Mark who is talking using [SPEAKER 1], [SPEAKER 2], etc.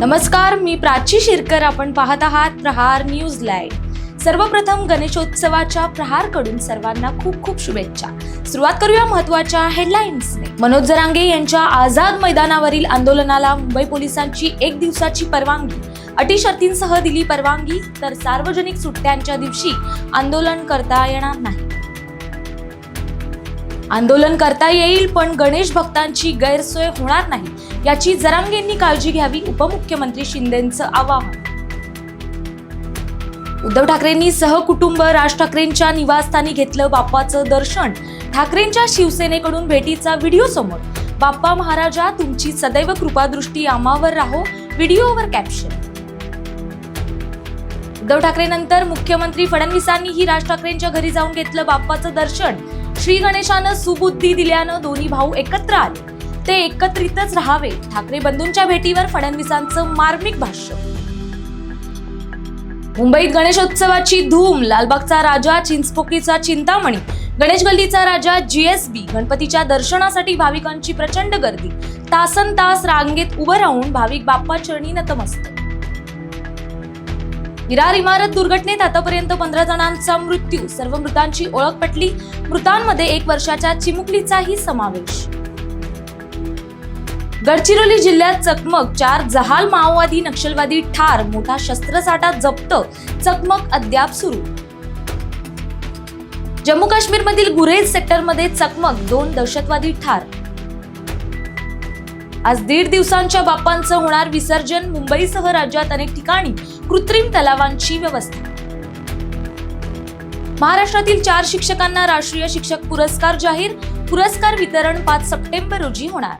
[SPEAKER 1] नमस्कार मी प्राची शिरकर. आपण पाहत आहात प्रहार न्यूज लाईव्ह. सर्वप्रथम गणेशोत्सवाच्या प्रहारकडून सर्वांना खूप खूप शुभेच्छा. सुरुवात करूया महत्त्वाच्या हेडलाईन्सने मनोज जरांगे यांच्या आझाद मैदानावरील आंदोलनाला मुंबई पोलिसांची एक दिवसाची परवानगी अटी शर्तींसह दिली परवानगी तर सार्वजनिक सुट्ट्यांच्या दिवशी आंदोलन करता येणार नाही. आंदोलन करता येईल पण गणेश भक्तांची गैरसोय होणार नाही याची जरांगेंनी काळजी घ्यावी उपमुख्यमंत्री शिंदेंचं आवाहन. उद्धव ठाकरेंनी सहकुटुंब राज ठाकरेंच्या निवासस्थानी घेतलं बाप्पाचं दर्शन. ठाकरेंच्या शिवसेनेकडून भेटीचा व्हिडिओ समोर. बाप्पा महाराजा तुमची सदैव कृपादृष्टी आम्हावर राहो व्हिडिओवर कॅप्शन उद्धव ठाकरेनंतर मुख्यमंत्री फडणवीसांनीही राज ठाकरेंच्या घरी जाऊन घेतलं बाप्पाचं दर्शन. श्री गणेशानं सुबुद्धी दिल्यानं दोन्ही भाऊ एकत्र आले. ते एकत्रितच राहावे. ठाकरे बंधूंच्या भेटीवर फडणवीसांचं मार्मिक भाष्य. मुंबईत गणेशोत्सवाची धूम. लालबागचा राजा चिंचपोकीचा चिंतामणी. गणेश गल्लीचा राजा जीएसबी गणपतीच्या दर्शनासाठी भाविकांची प्रचंड गर्दी. तासन तास रांगेत उभं राहून भाविक बाप्पा चरणी नतमस्तक. विरार इमारत दुर्घटनेत आतापर्यंत पंधरा जणांचा मृत्यू. सर्व मृतांची ओळख पटली. मृतांमध्ये एक वर्षाच्या चिमुकलीचाही समावेश. गडचिरोली जिल्ह्यात चकमक चार जहाल माओवादी नक्षलवादी ठार मोठा शस्त्रसाठा जप्त चकमक अद्याप सुरू. जम्मू काश्मीर मधील गुरेज सेक्टरमध्ये चकमक दोन दहशतवादी ठार. आज दीड दिवसांच्या बाप्पांचं होणार विसर्जन. मुंबईसह राज्यात अनेक ठिकाणी कृत्रिम तलावांची व्यवस्था. महाराष्ट्रातील चार शिक्षकांना राष्ट्रीय शिक्षक पुरस्कार जाहीर. पुरस्कार वितरण पाच सप्टेंबर रोजी होणार.